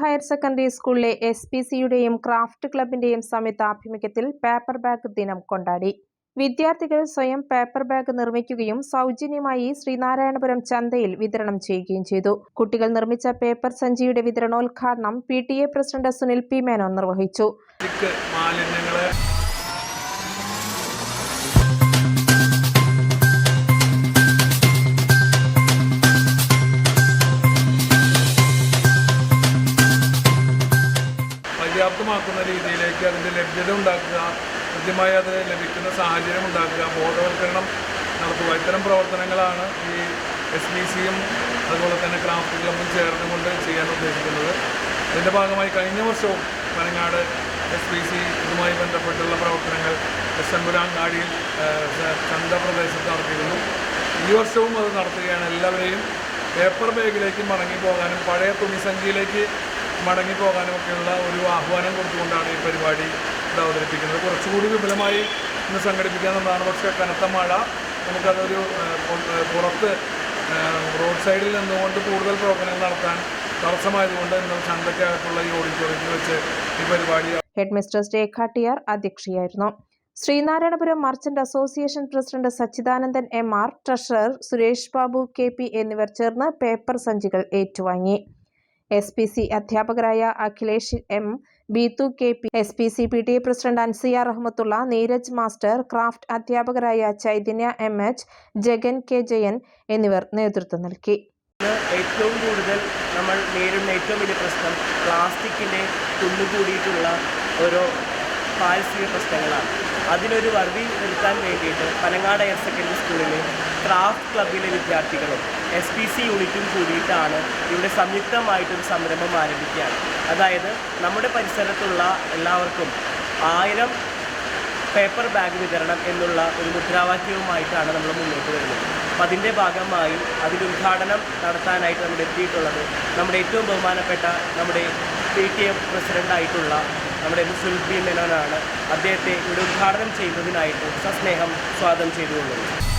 Higher secondary സ്കൂളിലെ S P സിയുടെയും craft ക്ലബിന്റെയും സംയുക്താഭിമുഖ്യത്തിൽ പേപ്പർ ബാഗ് ദിനം കൊണ്ടാടി. വിദ്യാർത്ഥികൾ സ്വയം പേപ്പർ ബാഗ് നിർമ്മിക്കുകയും സൗജന്യമായി ശ്രീനാരായണപുരം ചന്തയിൽ വിതരണം ചെയ്യുകയും ചെയ്തു. കുട്ടികൾ നിർമ്മിച്ച പേപ്പർ സഞ്ചിയുടെ വിതരണോദ്ഘാടനം P T A president Sunil P Menon നിർവഹിച്ചു. മാലിന്യങ്ങളെ രീതിയിലേക്ക് അതിന്റെ ലഭ്യത ഉണ്ടാക്കുക കൃത്യമായി അത് ലഭിക്കുന്ന സാഹചര്യം ഉണ്ടാക്കുക ബോധവൽക്കരണം നടത്തുക. ഇത്തരം പ്രവർത്തനങ്ങളാണ് ഈ എസ് ബി സിയും അതുപോലെ തന്നെ ക്രാഫ്റ്റ് ക്ലബും ചേർന്നുകൊണ്ട് ചെയ്യാൻ ഉദ്ദേശിക്കുന്നത്. അതിന്റെ ഭാഗമായി കഴിഞ്ഞ വർഷവും പനങ്ങാട് എസ് ബി സി ഇതുമായി ബന്ധപ്പെട്ടുള്ള പ്രവർത്തനങ്ങൾ എസ് എസ്എമ്പുരാങ്ങാടിയിൽ ചന്ത പ്രദേശത്ത് നടത്തിയിരുന്നു. ഈ വർഷവും അത് നടത്തുകയാണ്. എല്ലാവരെയും പേപ്പർ ബാഗിലേക്ക് മടങ്ങി പോകാനും പഴയ തുണിസഞ്ചിയിലേക്ക് മടങ്ങി പോകാനും ഒക്കെയുള്ള ഒരു ആഹ്വാനം കൊടുത്തുകൊണ്ടാണ് ഈ പരിപാടി ഇത് അവതരിപ്പിക്കുന്നത്. കുറച്ചുകൂടി വിപുലമായി ഇന്ന് സംഘടിപ്പിക്കാവുന്നതാണ് പക്ഷേ കനത്ത മഴ. നമുക്കതൊരു പുറത്ത് റോഡ് സൈഡിൽ നിന്നുകൊണ്ട് കൂടുതൽ പ്രവർത്തനങ്ങൾ നടത്താൻ തടസ്സമായതുകൊണ്ട് ഇന്ന് ചന്തയ്ക്കകത്തുള്ള ഈ ഓഡിറ്റോറിയത്തിൽ വെച്ച് ഈ പരിപാടി head mistress Rekha അധ്യക്ഷയായിരുന്നു. Sreenarayanapuram merchant association president Sachidanandan M R treasurer Suresh Babu K P എന്നിവർ ചേർന്ന് പേപ്പർ സഞ്ചികൾ ഏറ്റുവാങ്ങി. എസ് പി സി അധ്യാപകരായ Akhilesh M Beethu K P S P C P T A president Ansiya Rahmathulla Neeraj master craft അധ്യാപകരായ Chaitanya M H Jagan K Jayan എന്നിവർ നേതൃത്വം നൽകി. ഏറ്റവും കൂടുതൽ നമ്മൾ നേരിടുന്ന ഏറ്റവും വലിയ പ്രശ്നം പ്ലാസ്റ്റിക്കിന്റെ കുന്നുകൂടിയിട്ടുള്ള ഓരോ പാരിസ്ഥിതിക പ്രശ്നങ്ങളാണ്. അതിനൊരു വറുതി നിർത്താൻ വേണ്ടിയിട്ട് പനങ്ങാട് ഹയർ സെക്കൻഡറി സ്കൂളിലെ ക്രാഫ്റ്റ് ക്ലബിലെ വിദ്യാർത്ഥികളും എസ് പി സി യൂണിറ്റും കൂടിയിട്ടാണ് ഇവിടെ സംയുക്തമായിട്ടൊരു സംരംഭം ആരംഭിക്കുകയാണ് അതായത് നമ്മുടെ പരിസരത്തുള്ള എല്ലാവർക്കും ആയിരം പേപ്പർ ബാഗ് വിതരണം എന്നുള്ള ഒരു മുദ്രാവാക്യവുമായിട്ടാണ് നമ്മൾ മുന്നോട്ട് വരുന്നത്. അപ്പം അതിന്റെ ഭാഗമായി അതിന്റെ ഉദ്ഘാടനം നടത്താനായിട്ട് നമ്മൾ എത്തിയിട്ടുള്ളത് നമ്മുടെ ഏറ്റവും ബഹുമാനപ്പെട്ട നമ്മുടെ പി ടി എം പ്രസിഡന്റായിട്ടുള്ള നമ്മുടെ മുസുൽ പി മേനോനാണ്. അദ്ദേഹത്തെ ഇവിടെ ഉദ്ഘാടനം ചെയ്യുന്നതിനായിട്ട് സസ്നേഹം സ്വാഗതം ചെയ്തുകൊള്ളുന്നു.